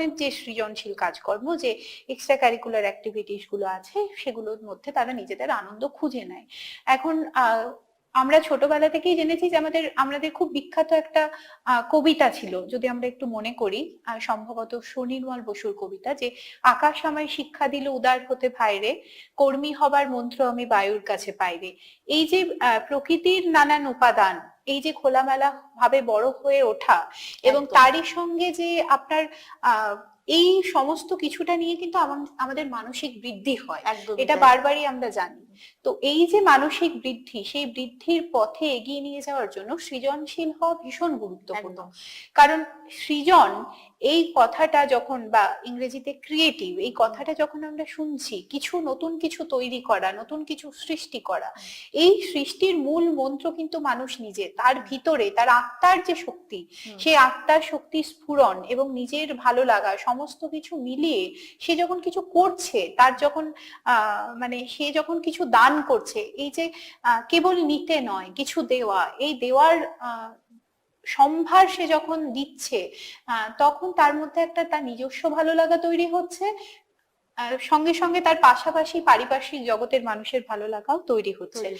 ধরনের যে সৃজনশীল কাজকর্ম যে এক্সট্রা কারিকুলার অ্যাক্টিভিটিসগুলো আছে সেগুলোর মধ্যে তারা নিজেদের আনন্দ খুঁজে নেয়। এখন আহ, আমরা ছোটবেলা থেকেই জেনেছি যে আমাদের আমাদের খুব বিখ্যাত একটা কবিতা ছিল যদি আমরা একটু মনে করি সম্ভবত সুনির্মল বসুর কবিতা যে আকাশ আমায় শিক্ষা দিল উদার হতে ভাইরে কর্মী হবার মন্ত্র আমি বায়ুর কাছে পাইরে এই যে আহ, প্রকৃতির নানান উপাদান এই যে খোলামেলা ভাবে বড় হয়ে ওঠা এবং তারই সঙ্গে যে আপনার আহ এই সমস্ত কিছুটা নিয়ে কিন্তু আমা- আমাদের মানসিক বৃদ্ধি হয়। একদম এটা বারবারই আমরা জানি। তো এই যে মানসিক বৃদ্ধি সেই বৃদ্ধির পথে এগিয়ে নিয়ে যাওয়ার জন্য সৃজনশীল হওয়া ভীষণ গুরুত্বপূর্ণ। কারণ সৃজন এই কথাটা যখন বা ইংরেজিতে ক্রিয়েটিভ এই কথাটা যখন আমরা শুনছি কিছু নতুন কিছু তৈরি করা নতুন কিছু সৃষ্টি করা এই সৃষ্টির মূল মন্ত্র কিন্তু মানুষ নিজে তার ভিতরে তার আত্মার যে শক্তি। সেই আত্মার শক্তি স্ফুরণ এবং নিজের ভালো লাগা সমস্ত কিছু মিলিয়ে সে যখন কিছু করছে তার যখন মানে সে যখন কিছু দান করছে এই যে কেবল নিতে নয় কিছু দেওয়া এই দেওয়ার সম্ভার সে যখন দিচ্ছে তখন তার মধ্যে একটা তার নিজস্ব ভালো লাগা তৈরি হচ্ছে। সঙ্গে সঙ্গে তার পাশাপাশি পারিপার্শ্বিক জগতের মানুষের ভালো লাগাও তৈরি হচ্ছে।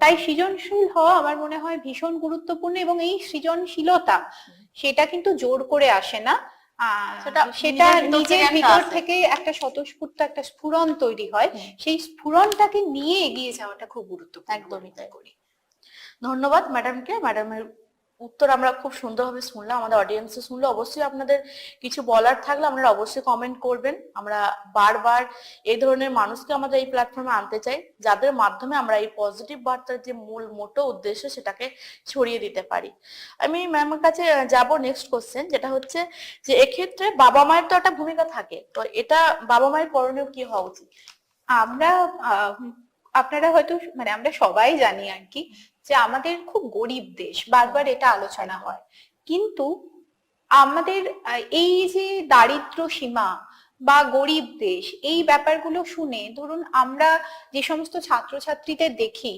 তাই সৃজনশীল হওয়া আমার মনে হয় ভীষণ গুরুত্বপূর্ণ এবং এই সৃজনশীলতা সেটা কিন্তু জোর করে আসে না। আহ, সেটা নিজের ভিতর থেকে একটা স্বতঃস্ফূর্ত একটা স্ফুরণ তৈরি হয়। সেই স্ফুরণটাকে নিয়ে এগিয়ে যাওয়াটা খুব গুরুত্বপূর্ণ একদমই তাই। করি। ধন্যবাদ ম্যাডামকে। ম্যাডামের উত্তর আমরা খুব সুন্দরভাবে শুনলাম, আমাদের অডিয়েন্সও শুনলো। অবশ্যই আপনাদের কিছু বলার থাকলে আপনারা অবশ্যই কমেন্ট করবেন। আমরা বারবার এই ধরনের মানুষকে আমাদের এই প্ল্যাটফর্মে আনতে চাই, যাদের মাধ্যমে আমরা এই পজিটিভ বার্তার যে মূল মোটো উদ্দেশ্য সেটাকে ছড়িয়ে দিতে পারি। আমি ম্যামের কাছে যাব নেক্সট কোশ্চেন যেটা হচ্ছে যে এক্ষেত্রে বাবা মায়ের তো একটা ভূমিকা থাকে, তো এটা বাবা মায়ের করণীয় কি হওয়া উচিত? আমরা আপনারা হয়তো মানে আমরা সবাই জানি আর কি যে আমাদের খুব গরিব দেশ, বারবার এটা আলোচনা হয়। কিন্তু আমাদের, এই যে দারিদ্র সীমা বা গরিব দেশ, এই ব্যাপারগুলো শুনে ধরুন আমরা যে সমস্ত ছাত্রছাত্রীদের দেখি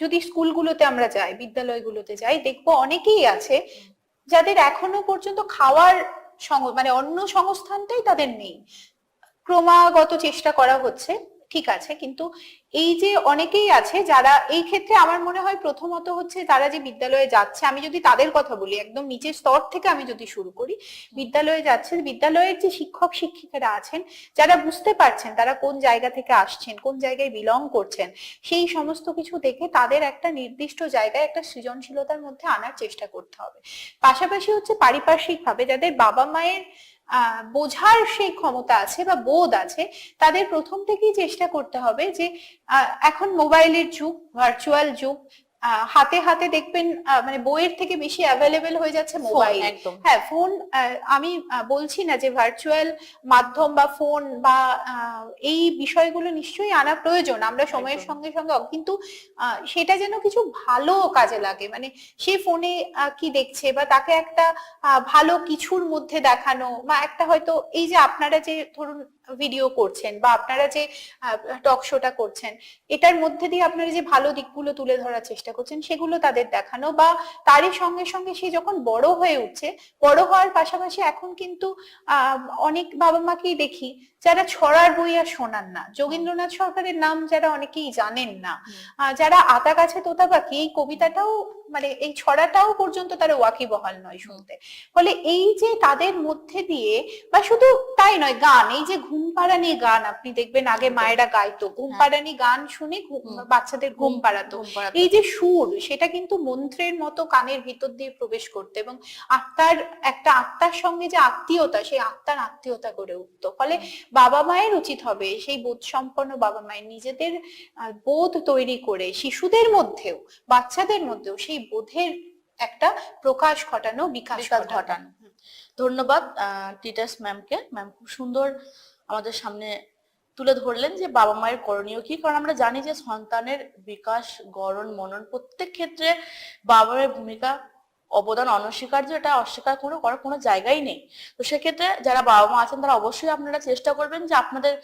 যদি স্কুলগুলোতে আমরা যাই, বিদ্যালয়গুলোতে যাই, দেখব অনেকেই আছে যাদের এখনও পর্যন্ত খাওয়ার মানে অন্য সংস্থানটাই তাদের নেই। ক্রমাগত চেষ্টা করা হচ্ছে। ঠিক আছে, কিন্তু এই যে অনেকেই আছে যারা এই ক্ষেত্রে আমার মনে হয় প্রথমত হচ্ছে তারা যে বিদ্যালয়ে যাচ্ছে, আমি যদি তাদের কথা বলি, একদম নিচের স্তর থেকে আমি যদি শুরু করি, বিদ্যালয়ে যাচ্ছে বিদ্যালয়ের যে শিক্ষক শিক্ষিকারা আছেন, যারা বুঝতে পারছেন তারা কোন জায়গা থেকে আসছেন, কোন জায়গায় বিলং করছেন, সেই সমস্ত কিছু দেখে তাদের একটা নির্দিষ্ট জায়গায় একটা সৃজনশীলতার মধ্যে আনার চেষ্টা করতে হবে। পাশাপাশি হচ্ছে পারিপার্শ্বিক ভাবে যাদের বাবা মায়ের বোঝার সেই ক্ষমতা আছে বা বোধ আছে, তাদের প্রথম থেকেই চেষ্টা করতে হবে যে এখন মোবাইলের যুগ ভার্চুয়াল যুগ হাতে হাতে দেখবেন মানে বইয়ের থেকে বেশি অ্যাভেলেবেল হয়ে যাচ্ছে মোবাইল হ্যাঁ ফোন আমি বলছি না যে ভার্চুয়াল মাধ্যম বা ফোন বা এই বিষয়গুলো নিশ্চয়ই আনা প্রয়োজন। আমরা সময়ের সঙ্গে সঙ্গে কিন্তু সেটা যেন কিছু ভালো কাজে লাগে। মানে সে ফোনে কি দেখছে বা তাকে একটা আহ, ভালো কিছুর মধ্যে দেখানো বা একটা হয়তো এই যে আপনারা যে ধরুন ভিডিও করছেন বা আপনারা যে টক শোটা করছেন এটার মধ্যে দিয়ে আপনারা যে ভালো দিকগুলো তুলে ধরার চেষ্টা করছেন সেগুলো তাদের দেখানো বা তারই সঙ্গে সঙ্গে সে যখন বড় হয়ে উঠছে বড় হওয়ার পাশাপাশি এখন কিন্তু আহ অনেক বাবা মাকেই দেখি যারা ছড়ার বই আর শোনান না। যোগীন্দ্রনাথ সরকারের নাম যারা অনেকেই জানেন না। যারা আতা গাছে তোতা পাখি এই কবিতাটাও মানে এই ছড়াটাও পর্যন্ত তারা ওয়াকিবহাল নয় শুনতে। ফলে এই যে তাদের মধ্যে দিয়ে বা শুধু তাই নয় গান এই যে ঘুম পাড়ানি গান আপনি দেখবেন আগে মায়েরা গাইতো ঘুম হ্যাঁ। পাড়ানি গান শুনে বাচ্চাদের ঘুম পাড়াতো। এই যে সুর সেটা কিন্তু মন্ত্রের মতো কানের ভিতর দিয়ে প্রবেশ করতো এবং আত্মার একটা আত্মার সঙ্গে যে আত্মীয়তা সেই আত্মার আত্মীয়তা গড়ে উঠতো। ফলে বাবা মায়ের উচিত হবে সেই বোধ সম্পন্ন বাবা মায়ের নিজেদের বোধ তৈরি করে শিশুদের মধ্যেও বাচ্চাদের মধ্যেও সেই বোধের একটা প্রকাশ ঘটানো বিকাশ ঘটানো। ধন্যবাদ টিটার্স ম্যামকে। ম্যাম খুব সুন্দর আমাদের সামনে তুলে ধরলেন যে বাবা মায়ের করণীয় কি কারণ আমরা জানি যে সন্তানের বিকাশ গড়ন মনন প্রত্যেক ক্ষেত্রে বাবা মায়ের ভূমিকা অবদান অনস্বীকার্য এটা অস্বীকার কোনো করার কোনো জায়গাই নেই। তো সেক্ষেত্রে যারা বাবা মা আছেন তারা অবশ্যই আপনারা চেষ্টা করবেন যে আপনাদের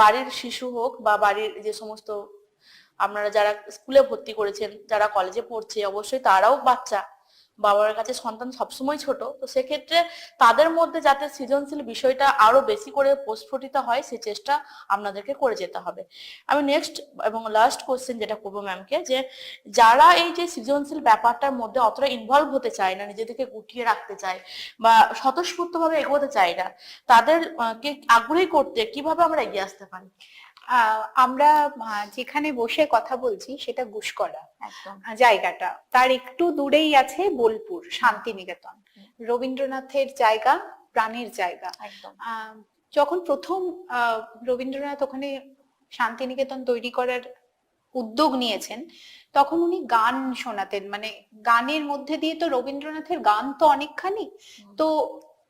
বাড়ির শিশু হোক বা বাড়ির যে সমস্ত আপনারা যারা স্কুলে ভর্তি করেছেন, যারা কলেজে পড়ছে, অবশ্যই তারাও বাচ্চা, বাবার কাছে সন্তান সবসময় ছোট। তো সেক্ষেত্রে তাদের মধ্যে যাতে সৃজনশীল বিষয়টা আরও বেশি করে প্রস্ফুটিত হয়, সে চেষ্টা আপনাদেরকে করে যেতে হবে। আমি নেক্সট এবং লাস্ট কোশ্চেন যেটা করব ম্যামকে যে যারা এই যে সৃজনশীল ব্যাপারটার মধ্যে অতটা ইনভলভ হতে চায় না নিজেদেরকে গুটিয়ে রাখতে চায় বা স্বতঃস্ফূর্ত ভাবে এগোতে চায় না তাদেরকে আগ্রহী করতে কীভাবে আমরা এগিয়ে আসতে পারি? আমরা যেখানে বসে কথা বলছি সেটা গুসকরা। জায়গাটা। তার একটু দূরেই আছে বোলপুর শান্তিনিকেতন। রবীন্দ্রনাথের জায়গা প্রাণের জায়গা। যখন প্রথম আহ, রবীন্দ্রনাথ ওখানে শান্তিনিকেতন তৈরি করার উদ্যোগ নিয়েছেন তখন উনি গান শোনাতেন। মানে গানের মধ্যে দিয়ে তো রবীন্দ্রনাথের গান তো অনেকখানি। তো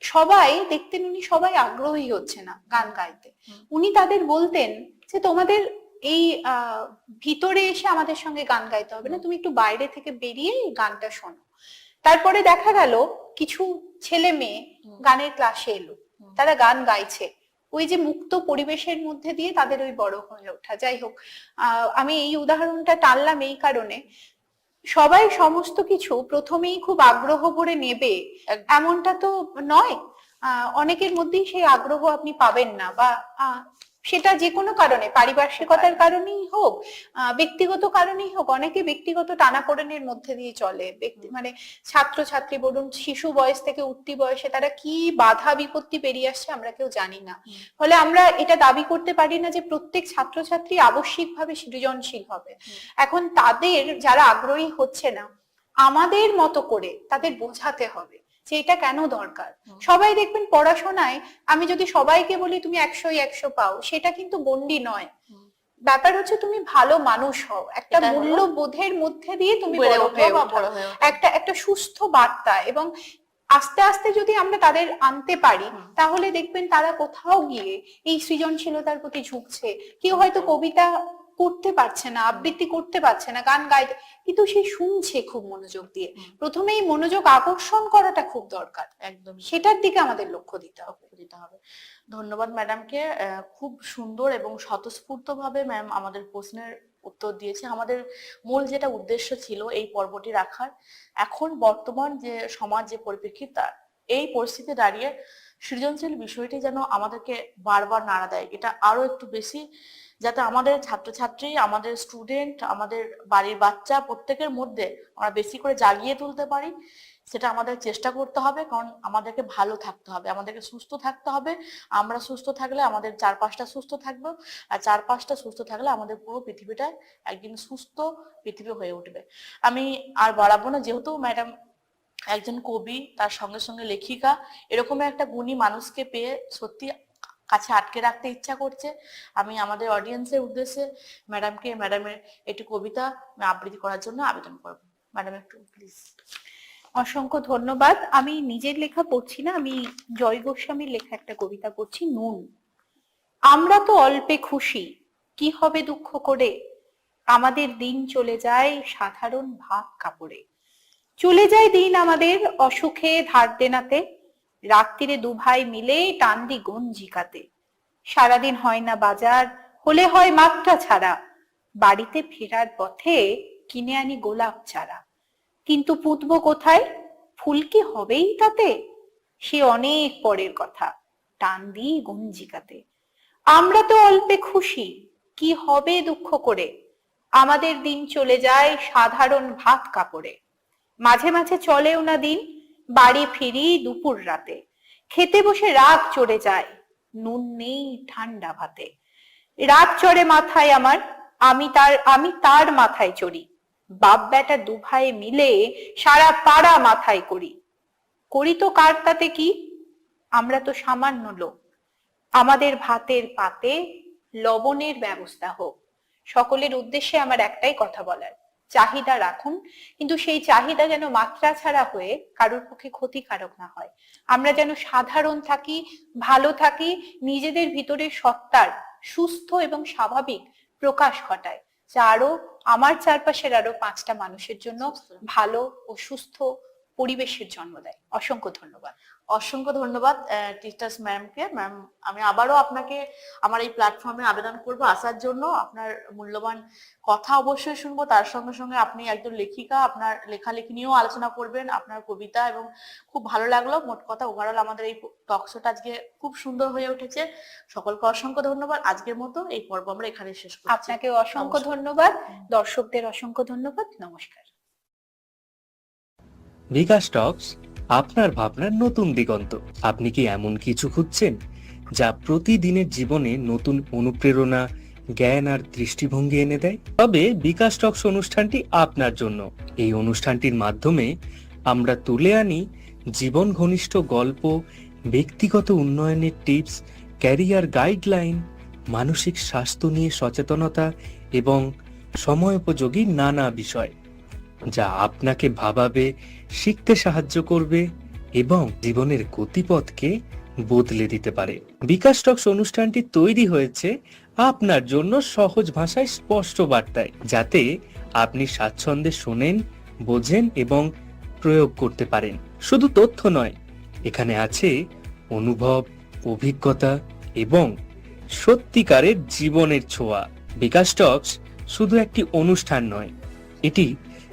সবাই দেখতেন উনি সবাই আগ্রহী হচ্ছে না গান গাইতে। উনি তাদের বলতেন যে তোমাদের এই ভিতরে এসে আমাদের সঙ্গে গান গাইতে হবে না। তুমি একটু বাইরে থেকে বেরিয়ে গানটা শোনো। তারপরে দেখা গেল কিছু ছেলে মেয়ে গানের ক্লাসে এলো। তারা গান গাইছে। ওই যে মুক্ত পরিবেশের মধ্যে দিয়ে তাদের ওই বড় হয়ে ওঠা। যাই হোক আহ, আমি এই উদাহরণটা টানলাম এই কারণে। সবাই সমস্ত কিছু প্রথমেই খুব আগ্রহ ভরে নেবে এমনটা তো নয়। আহ, অনেকের মধ্যেই সেই আগ্রহ আপনি পাবেন না বা সেটা যে কোনো কারণে পারিপার্শ্বিকতার কারণেই হোক আহ, ব্যক্তিগত কারণেই হোক অনেকে ব্যক্তিগত টানাপোড়েনের মধ্যে দিয়ে চলে। ব্যক্তি মানে ছাত্রছাত্রী বলুন শিশু বয়স থেকে উঠতি বয়সে তারা কি বাধা বিপত্তি পেরিয়ে আসছে আমরা কেউ জানি না। ফলে আমরা এটা দাবি করতে পারি না যে প্রত্যেক ছাত্রছাত্রী আবশ্যিকভাবে সৃজনশীল হবে। এখন তাদের যারা আগ্রহী হচ্ছে না আমাদের মতো করে তাদের বোঝাতে হবে। যে এটা কেন দরকার? সবাই দেখবেন পড়াশোনায় আমি যদি সবাইকে বলি তুমি একশো একশো পাও সেটা কিন্তু গন্ডি নয়। ব্যাপার হচ্ছে তুমি ভালো মানুষ হও। একটা মূল্যবোধের মধ্যে দিয়ে তুমি। একটা একটা সুস্থ বার্তা এবং আস্তে আস্তে যদি আমরা তাদের আনতে পারি তাহলে দেখবেন তারা কোথাও গিয়ে এই সৃজনশীলতার প্রতি ঝুঁকছে। কেউ হয়তো কবিতা করতে পারছে না আবৃত্তি করতে পারছে না গান গাইতে কিন্তু সে শুনছে খুব মনোযোগ দিয়ে। প্রথমেই মনোযোগ আকর্ষণ করাটা খুব দরকার। একদম সেটার দিকে আমাদের লক্ষ্য দিতে হবে। দিতে হবে। ধন্যবাদ ম্যাডামকে। খুব সুন্দর এবং স্বতঃস্ফূর্ত ভাবে ম্যাম আমাদের প্রশ্নের উত্তর দিয়েছে। আমাদের মূল যেটা উদ্দেশ্য ছিল এই পর্বটি রাখার এখন বর্তমান যে সমাজ যে পরিপ্রেক্ষিত এই পরিস্থিতি দাঁড়িয়ে সৃজনশীল বিষয়টি যেন আমাদেরকে বারবার নাড়া দেয়। এটা আরও একটু বেশি যাতে আমাদের ছাত্রছাত্রী, আমাদের স্টুডেন্ট আমাদের বাড়ির বাচ্চা প্রত্যেকের মধ্যে আমরা বেশি করে জাগিয়ে তুলতে পারি। সেটা আমাদের চেষ্টা করতে হবে, কারণ আমাদেরকে ভালো থাকতে হবে, আমাদেরকে সুস্থ থাকতে হবে। আমরা সুস্থ থাকলে আমাদের চারপাশটা সুস্থ থাকবে, আর চারপাশটা সুস্থ থাকলে আমাদের পুরো পৃথিবীটা একদিন সুস্থ পৃথিবী হয়ে উঠবে। আমি আর বাড়াবো না, যেহেতু ম্যাডাম একজন কবি, তার সঙ্গে সঙ্গে লেখিকা, এরকম একটা গুণী মানুষকে পেয়ে সত্যি কাছে আটকে রাখতে ইচ্ছা করছে। আমি আমাদের অডিয়েন্সের উদ্দেশ্যে ম্যাডামকে ম্যাডামের একটি কবিতা আবৃত্তি করার জন্য আবেদন করব। ম্যাডাম একটু প্লিজ অসংখ্য ধন্যবাদ। আমি নিজের লেখা পড়ছি না, আমি জয় গোস্বামীর লেখা একটা কবিতা পড়ছি, নুন। আমরা তো অল্পে খুশি, কি হবে দুঃখ করে? আমাদের দিন চলে যায় সাধারণ ভাত কাপড়ে। চলে যায় দিন আমাদের অসুখে ধার দেনাতে রাত্রিরে দু ভাই মিলে টান দি গঞ্জিকাতে সারাদিন হয় না বাজার, হলে হয় মাত্রা ছাড়া। বাড়িতে ফেরার পথে কিনে আনি গোলাপ চারা। কিন্তু পুঁতবো কোথায়? ফুল কি হবেই তাতে? সে অনেক পরের কথা, টান দিই গঞ্জিকাতে আমরা তো অল্পে খুশি, কি হবে দুঃখ করে? আমাদের দিন চলে যায় সাধারণ ভাত কাপড়ে। মাঝে মাঝে চলেও না দিন বাড়ি ফিরি দুপুর রাতে। খেতে বসে রাগ চড়ে যায়, নুন নেই ঠান্ডা ভাতে। রাত চড়ে মাথায় আমার, আমি তার আমি তার মাথায় চড়ি। বাপ বেটা দু ভাই মিলে সারা পাড়া মাথায় করি। করি তো কার তাতে কি? আমরা তো সামান্য লোক। আমাদের ভাতের পাতে লবণের ব্যবস্থা হোক। সকলের উদ্দেশ্যে আমার একটাই কথা বলার। চাহিদা রাখুন। কিন্তু সেই চাহিদা যেন মাত্রা ছাড়া হয়ে কারোর পক্ষে ক্ষতিকারক না হয়। আমরা যেন সাধারণ থাকি ভালো থাকি নিজেদের ভিতরে সত্তার সুস্থ এবং স্বাভাবিক প্রকাশ ঘটায় যা আরও আমার চারপাশের আরও পাঁচটা মানুষের জন্য ভালো ও সুস্থ পরিবেশের জন্ম দেয়। অসংখ্য ধন্যবাদ। অসংখ্য ধন্যবাদ টিচার্স ম্যামকে ম্যাম আমি আবারও আপনাকে আমার এই প্ল্যাটফর্মে আবেদন করব। আসার জন্য আপনার মূল্যবান কথা অবশ্যই শুনব। তার সঙ্গে সঙ্গে আপনি একজন লেখিকা আপনার লেখালেখি নিয়েও আলোচনা করবেন আপনার কবিতা এবং খুব ভালো লাগল। মোট কথা ওভারঅল আমাদের এই টক শোটা আজকে খুব সুন্দর হয়ে উঠেছে। সকলকে অসংখ্য ধন্যবাদ। আজকের মতো এই পর্ব আমরা এখানে শেষ করছি। আপনাকে অসংখ্য ধন্যবাদ। দর্শকদের অসংখ্য ধন্যবাদ। নমস্কার। বিকাশ টক্স আপনার ভাবনার নতুন দিগন্ত। আপনি কি এমন কিছু খুঁজছেন যা প্রতিদিনের জীবনে নতুন অনুপ্রেরণা, জ্ঞান আর দৃষ্টিভঙ্গি এনে দেয়? তবে বিকাশ টক্স অনুষ্ঠানটি আপনার জন্য। এই অনুষ্ঠানটির মাধ্যমে আমরা তুলে আনি জীবন ঘনিষ্ঠ গল্প, ব্যক্তিগত উন্নয়নের টিপস, ক্যারিয়ার গাইডলাইন, মানসিক স্বাস্থ্য নিয়ে সচেতনতা এবং সময়োপযোগী নানা বিষয়। যা আপনাকে ভাবাবে, শিখতে সাহায্য করবে এবং জীবনের গতিপথকে বদলে দিতে পারে। বিকাশ টক্স অনুষ্ঠানটি তৈরি হয়েছে আপনার জন্য সহজ ভাষায় স্পষ্ট বার্তায়, যাতে আপনি স্বাচ্ছন্দ্যে শোনেন, বোঝেন এবং প্রয়োগ করতে পারেন। শুধু তথ্য নয়, এখানে আছে অনুভব, অভিজ্ঞতা এবং সত্যিকারের জীবনের ছোঁয়া। বিকাশ টক্স শুধু একটি অনুষ্ঠান নয়, এটি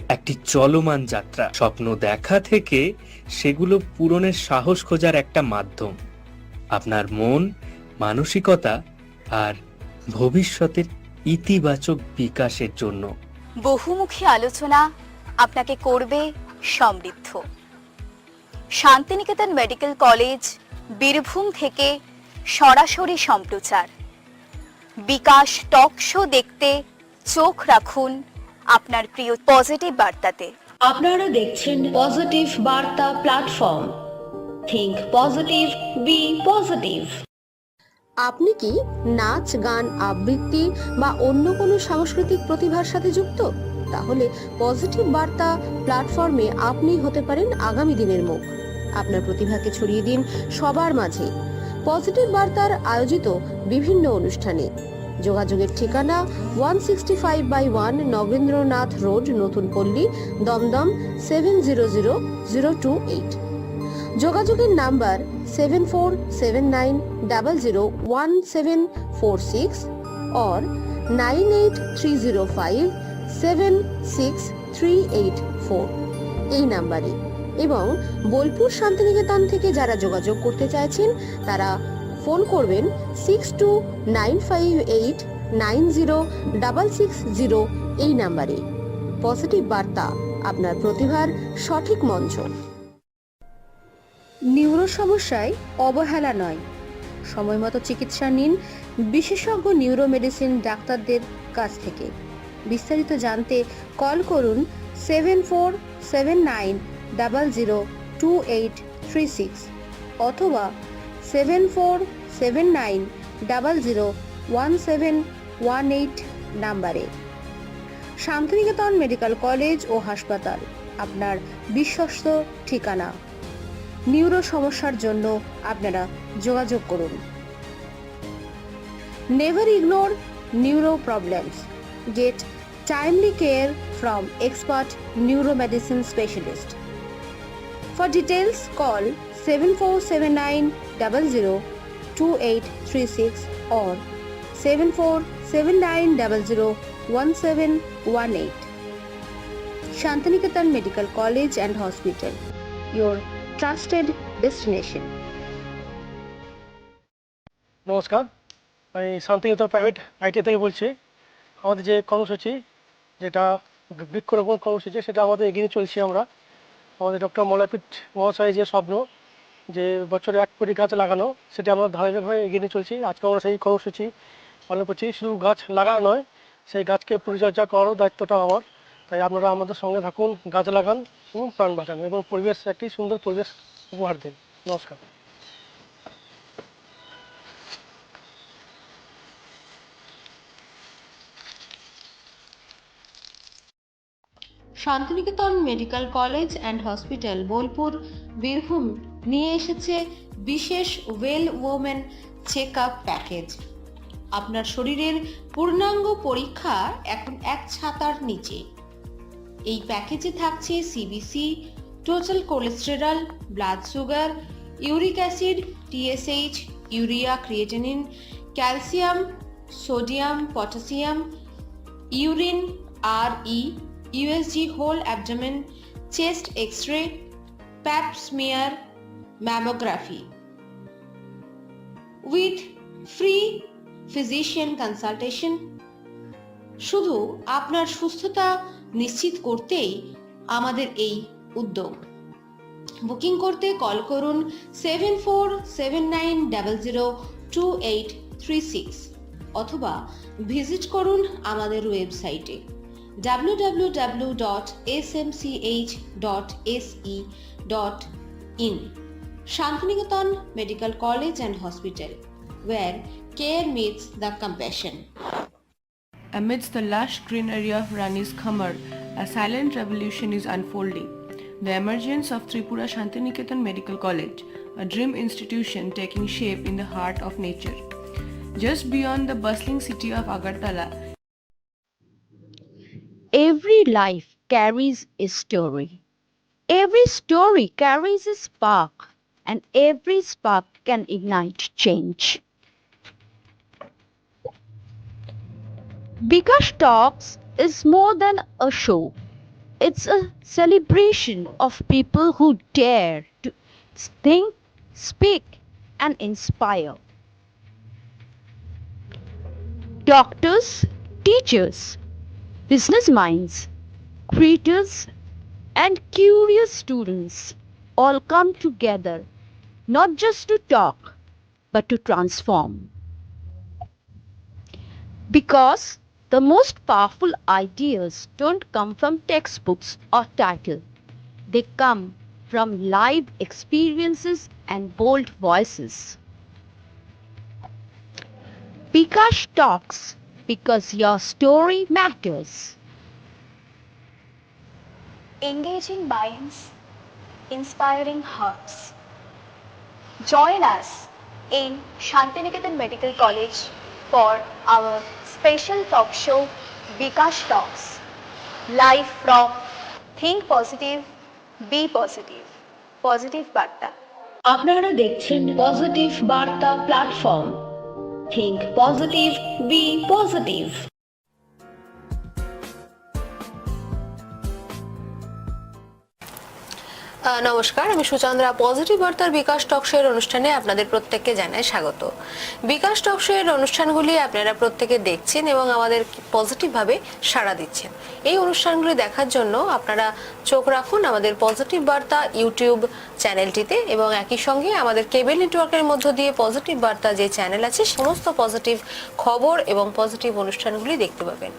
একটি চলমান যাত্রা। স্বপ্ন দেখা থেকে সেগুলো পূরণের সাহস খোঁজার একটা মাধ্যম। আপনার মন, মানসিকতা আর ভবিষ্যতের ইতিবাচক বিকাশের জন্য। বহুমুখী আলোচনা আপনাকে করবে সমৃদ্ধ। শান্তিনিকেতন মেডিকেল কলেজ, বীরভূম থেকে সরাসরি সম্প্রচার। বিকাশ টক শো দেখতে চোখ রাখুন আপনার প্রিয় পজিটিভ বার্তাতে। আপনারা দেখছেন পজিটিভ বার্তা platform. Think positive be positive আপনি কি নাচ গান আবৃত্তি বা অন্য কোনো সাংস্কৃতিক প্রতিভার সাথে যুক্ত? তাহলে পজিটিভ বার্তা প্ল্যাটফর্মে আপনি হতে পারেন আগামী দিনের মুখ। আপনার প্রতিভাকে ছড়িয়ে দিন সবার মাঝে। পজিটিভ বার্তার আয়োজিত বিভিন্ন অনুষ্ঠানে। যোগাযোগের ঠিকানা one sixty five by one Nagendranath road, Natun Palli, Dumdum, seven zero zero zero two eight. যোগাযোগের number seven four seven nine double zero one seven four six or nine eight three zero five seven six three eight four. এই নাম্বারে। এবং বোলপুর শান্তিনিকেতন থেকে যারা যোগাযোগ করতে চাইছেন, তারা ফোন করবেন six two nine five eight nine zero double six zero এই নাম্বারে। পজিটিভ বার্তা আপনার প্রতিভার সঠিক মঞ্চ। নিউরো সমস্যায় অবহেলা নয়। সময় মতো চিকিৎসা নিন বিশেষজ্ঞ নিউরো মেডিসিন ডাক্তারদের কাছ থেকে। বিস্তারিত জানতে কল করুন seven four seven nine double zero two eight three six অথবা seven four seven nine double zero one seven one eight নাম্বারে। শান্তিনিকেতন মেডিকেল কলেজ ও হাসপাতাল, আপনার বিশ্বস্ত ঠিকানা। নিউরো সমস্যার জন্য আপনারা যোগাযোগ করুন। Never ignore neuro problems get timely care from expert neuro medicine specialist for details call seven four seven nine double zero two eight three six or seven four seven nine double zero one seven one eight Santiniketan medical college and hospital your trusted destination. নমস্কার, আমি Santiniketan private IT থেকে বলছি। আমাদের যে কর্মসূচি, যেটা বৃক্ষরোপণ কর্মসূচি, সেটা আমাদের এগিয়ে চলছি আমরা। আমাদের ডক্টর মলাপিট মহাশয়ের যে স্বপ্ন যে বছরে এক কোটি গাছ লাগানো, সেটা আমরা ধারাবাহিকভাবে এগিয়ে নিয়ে চলছি। আজকে আমরা সেই কর্মসূচি পালন করছি। শুধু গাছ লাগানো নয়, সেই গাছকে পরিচর্যা করারও দায়িত্বটা আমার। তাই আপনারা আমাদের সঙ্গে থাকুন, গাছ লাগান এবং প্রাণ বাঁচান এবং পরিবেশ একটি সুন্দর পরিবেশ উপহার দিন। নমস্কার। Santiniketan medical college and hospital, Bolpur, Birbhum. নিয়ে এসেছে বিশেষ well women check up package আপনার শরীরের পূর্ণাঙ্গ পরীক্ষা এখন এক ছাতার নিচে। এই প্যাকেজে থাকছে CBC total cholesterol blood sugar uric acid TSH urea creatinine calcium sodium potassium urine R E USG whole abdomen chest X ray pap mammography. With free physician consultation, শুধু আপনার সুস্থতা নিশ্চিত করতেই আমাদের এই উদ্যোগ বুকিং করতে কল করুন seven four seven nine double zero two eight three six অথবা ভিজিট করুন আমাদের ওয়েবসাইটে W Shantiniketan Medical College and Hospital, where care meets the compassion. Amidst the lush greenery of Rani's Khamar, a silent revolution is unfolding. The emergence of Tripura Shantiniketan Medical College, a dream institution taking shape in the heart of nature. Just beyond the bustling city of Agartala, every life carries a story. Every story carries a spark and every spark can ignite change. Bikash Talks is more than a show. It's a celebration of people who dare to think, speak, and inspire. Doctors, teachers, business minds, creators, and curious students all come together not just to talk but to transform. Because the most powerful ideas don't come from textbooks or title, they come from live experiences and bold voices. Bikash talks because your story matters. engaging minds, inspiring hearts. Join us in Shantiniketan Medical College for our special talk show Bikash Talks, live from Think Positive, Be Positive, Positive Barta. আপনারা দেখছেন positive বার্তা platform think positive be positive নমস্কার, আমি Suchandra positive বার্তার বিকাশ টকশোয়ের অনুষ্ঠানে আপনাদের প্রত্যেককে জানাই স্বাগত। বিকাশ টকশোয়ের অনুষ্ঠানগুলি আপনারা প্রত্যেকে দেখছেন এবং আমাদের পজিটিভভাবে সাড়া দিচ্ছেন। এই অনুষ্ঠানগুলি দেখার জন্য আপনারা চোখ রাখুন আমাদের পজিটিভ বার্তা ইউটিউব চ্যানেলটিতে এবং একই সঙ্গে আমাদের কেবল নেটওয়ার্কের মধ্য দিয়ে পজিটিভ বার্তা যে চ্যানেল আছে, সমস্ত পজিটিভ খবর এবং পজিটিভ অনুষ্ঠানগুলি দেখতে পাবেন।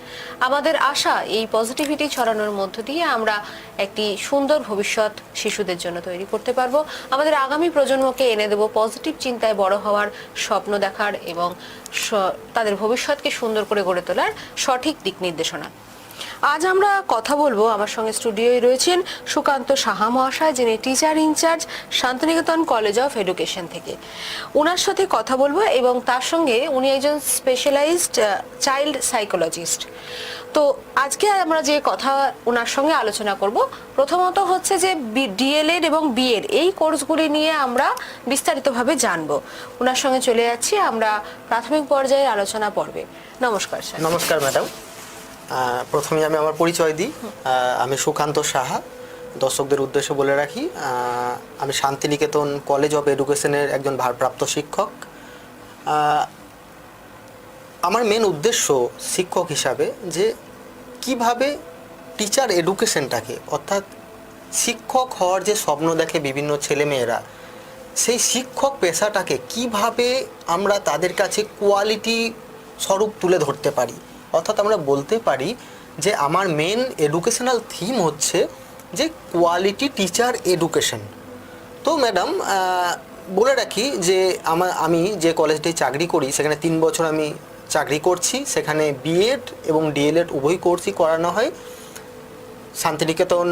আমাদের আশা, এই পজিটিভিটি ছড়ানোর মধ্য দিয়ে আমরা একটি সুন্দর ভবিষ্যৎ শিশুদের জন্য তৈরি করতে পারব। আমাদের আগামী প্রজন্মকে এনে দেব পজিটিভ চিন্তায় বড় হওয়ার স্বপ্ন দেখার এবং তাদের ভবিষ্যৎকে সুন্দর করে গড়ে তোলার সঠিক দিক নির্দেশনা। আজ আমরা কথা বলব আমার সঙ্গে স্টুডিওয় রয়েছেন সুকান্ত সাহা মহাশয়, যিনি teacher in charge Shantiniketan college of education থেকে। ওনার সাথে কথা বলব এবং তার সঙ্গে উনি একজন স্পেশালাইজড চাইল্ড সাইকোলজিস্ট তো আজকে আমরা যে কথা ওনার সঙ্গে আলোচনা করব, প্রথমত হচ্ছে যে ডিএলএড এবং বিএড এই কোর্সগুলি নিয়ে আমরা বিস্তারিতভাবে জানব। ওনার সঙ্গে চলে যাচ্ছি আমরা প্রাথমিক পর্যায়ের আলোচনা পর্বে। নমস্কার, স্যার। নমস্কার ম্যাডাম প্রথমে আমি আমার পরিচয় দিই। আমি সুকান্ত সাহা। দর্শকদের উদ্দেশ্যে বলে রাখি আমি শান্তিনিকেতন কলেজ অফ এডুকেশনের একজন ভারপ্রাপ্ত শিক্ষক। আমার মেন উদ্দেশ্য শিক্ষক হিসাবে যে কীভাবে টিচার এডুকেশনটাকে অর্থাৎ শিক্ষক হওয়ার যে স্বপ্ন দেখে বিভিন্ন ছেলেমেয়েরা, সেই শিক্ষক পেশাটাকে কীভাবে আমরা তাদের কাছে কোয়ালিটি স্বরূপ তুলে ধরতে পারি অর্থাৎ আমরা বলতে পারি যে আমার মেন এডুকেশনাল থিম হচ্ছে যে কোয়ালিটি টিচার এডুকেশন তো ম্যাডাম বলে রাখি যে আমার আমি যে কলেজটি চাকরি করি, সেখানে তিন বছর আমি চাকরি করছি, সেখানে বিএড এবং ডিএলএড উভয় কোর্সই করানো হয়। শান্তিনিকেতন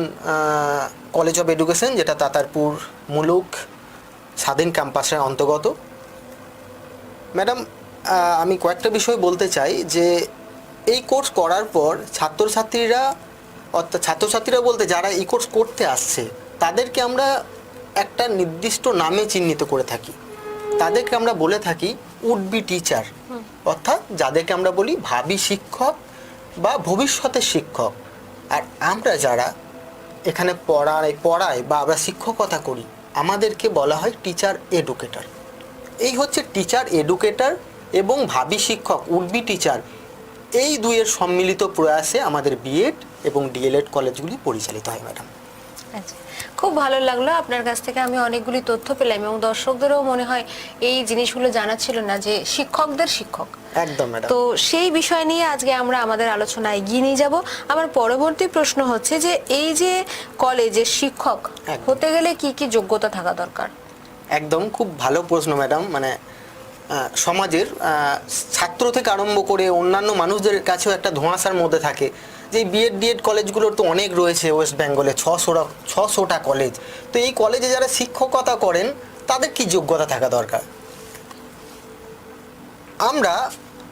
কলেজ অফ এডুকেশন যেটা তাতারপুর মুলুক, স্বাধীন ক্যাম্পাসের অন্তর্গত। ম্যাডাম আমি কয়েকটা বিষয় বলতে চাই যে এই কোর্স করার পর ছাত্রছাত্রীরা, অর্থাৎ ছাত্রছাত্রীরা বলতে যারা এই কোর্স করতে আসছে, তাদেরকে আমরা একটা নির্দিষ্ট নামে চিহ্নিত করে থাকি। তাদেরকে আমরা বলে থাকি উড বি টিচার অর্থাৎ যাদেরকে আমরা বলি ভাবি শিক্ষক বা ভবিষ্যতের শিক্ষক। আর আমরা যারা এখানে পড়ায় পড়ায় বা আমরা শিক্ষকতা করি, আমাদেরকে বলা হয় টিচার এডুকেটর এই হচ্ছে টিচার এডুকেটর এবং ভাবি শিক্ষক উডবি টিচার এই দুইয়ের সম্মিলিত প্রয়াসে আমাদের বিএড এবং ডিএলএড কলেজগুলি পরিচালিত হয় ম্যাডাম। আচ্ছা খুব ভালো লাগল আপনার কাছ থেকে। আমি অনেকগুলি তথ্য পেলাম এবং দর্শকদেরও মনে হয় এই জিনিসগুলো জানা ছিল না যে শিক্ষকদের শিক্ষক। একদম তো সেই বিষয় নিয়ে আজকে আমরা আমাদের আলোচনা এগিয়ে নিয়ে যাব। আমার পরবর্তী প্রশ্ন হচ্ছে যে এই যে কলেজের শিক্ষক। হতে গেলে কি কি যোগ্যতা থাকা দরকার? একদম খুব ভালো প্রশ্ন ম্যাডাম। মানে সমাজের ছাত্র থেকে আরম্ভ করে অন্যান্য মানুষদের কাছেও একটা ধোঁয়াশার মধ্যে থাকে। যে বিএড ডিএড কলেজগুলোর তো অনেক রয়েছে ওয়েস্ট বেঙ্গলে ছশোটা ছশোটা কলেজ। তো এই কলেজে যারা শিক্ষকতা করেন তাদের কি যোগ্যতা থাকা দরকার? আমরা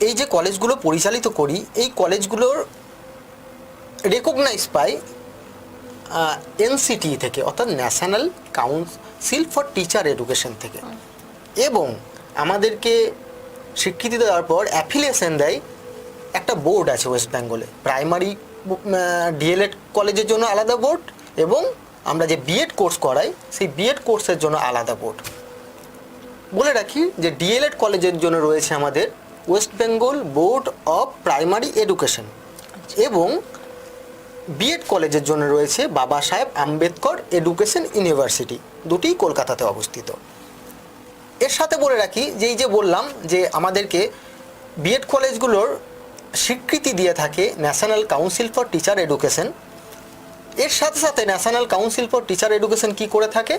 এই যে কলেজগুলো পরিচালিত করি এই কলেজগুলোর রেকগনাইজ পাই এনসিটি থেকে অর্থাৎ national council for teacher education থেকে। এবং আমাদেরকে স্বীকৃতি দেওয়ার পর অ্যাফিলিয়েশন দেয় একটা বোর্ড আছে ওয়েস্ট বেঙ্গলে। প্রাইমারি ডিএলএড কলেজের জন্য আলাদা বোর্ড এবং আমরা যে বিএড কোর্স করাই, সেই বিএড কোর্সের জন্য আলাদা বোর্ড। বলে রাখি যে ডিএলএড কলেজের জন্য রয়েছে আমাদের West Bengal board of primary education এবং বিএড কলেজের জন্য রয়েছে বাবা সাহেব আম্বেদকর এডুকেশন ইউনিভার্সিটি দুটিই কলকাতাতে অবস্থিত। এর সাথে বলে রাখি যে এই যে বললাম যে আমাদেরকে বিএড কলেজগুলোর স্বীকৃতি দিয়ে থাকে national council for teacher education এর সাথে সাথে national council for teacher education কি করে থাকে?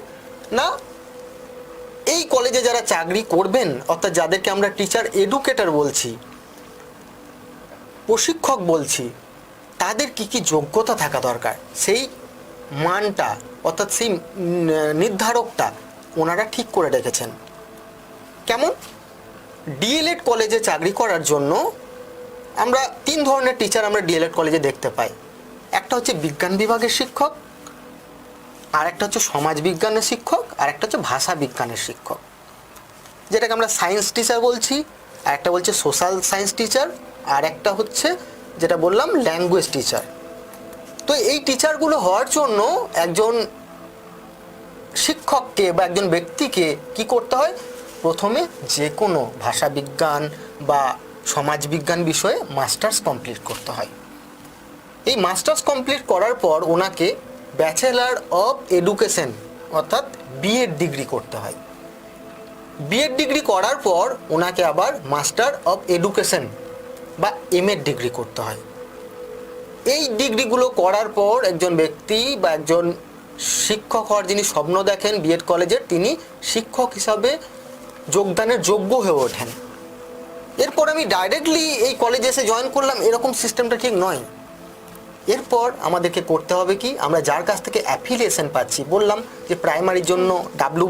না, এই কলেজে যারা চাকরি করবেন, অর্থাৎ যাদেরকে আমরা টিচার এডুকেটর বলছি, প্রশিক্ষক বলছি, তাদের কি কি যোগ্যতা থাকা দরকার? সেই মানটা, অর্থাৎ সেই নির্ধারকটা ওনারা ঠিক করে রেখেছেন। কেমন? ডিএলএড কলেজে চাকরি করার জন্য আমরা তিন ধরনের টিচার আমরা ডিএলএড কলেজে দেখতে পাই। একটা হচ্ছে বিজ্ঞান বিভাগের শিক্ষক আর একটা হচ্ছে সমাজ বিজ্ঞানের শিক্ষক আর একটা হচ্ছে ভাষা বিজ্ঞানের শিক্ষক। যেটাকে আমরা সায়েন্স টিচার বলছি আর একটা বলছে সোশ্যাল সায়েন্স টিচার আর একটা হচ্ছে যেটা বললাম ল্যাঙ্গুয়েজ টিচার তো এই টিচারগুলো হওয়ার জন্য একজন শিক্ষককে বা একজন ব্যক্তিকে কি করতে হয়? প্রথমে যে কোনো ভাষা বিজ্ঞান বা সমাজ বিজ্ঞান বিষয়ে মাস্টার্স কমপ্লিট করতে হয়। এই মাস্টার্স কমপ্লিট করার পর ওনাকে ব্যাচেলার অফ এডুকেশন অর্থাৎ বিএড ডিগ্রি করতে হয়। বিএড ডিগ্রি করার পর ওনাকে আবার মাস্টার অফ এডুকেশন বা এম ডিগ্রি করতে হয়। এই ডিগ্রিগুলো করার পর একজন ব্যক্তি বা একজন শিক্ষক হওয়ার যিনি স্বপ্ন দেখেন বিএড কলেজের তিনি শিক্ষক হিসাবে যোগদানের যোগ্য হয়ে ওঠেন। এরপর আমি ডাইরেক্টলি এই কলেজে এসে জয়েন করলাম, এরকম সিস্টেমটা ঠিক নয়। এরপর আমাদেরকে করতে হবে কি, আমরা যার কাছ থেকে অ্যাফিলিয়েশন পাচ্ছি, বললাম যে প্রাইমারির জন্য ডাব্লিউ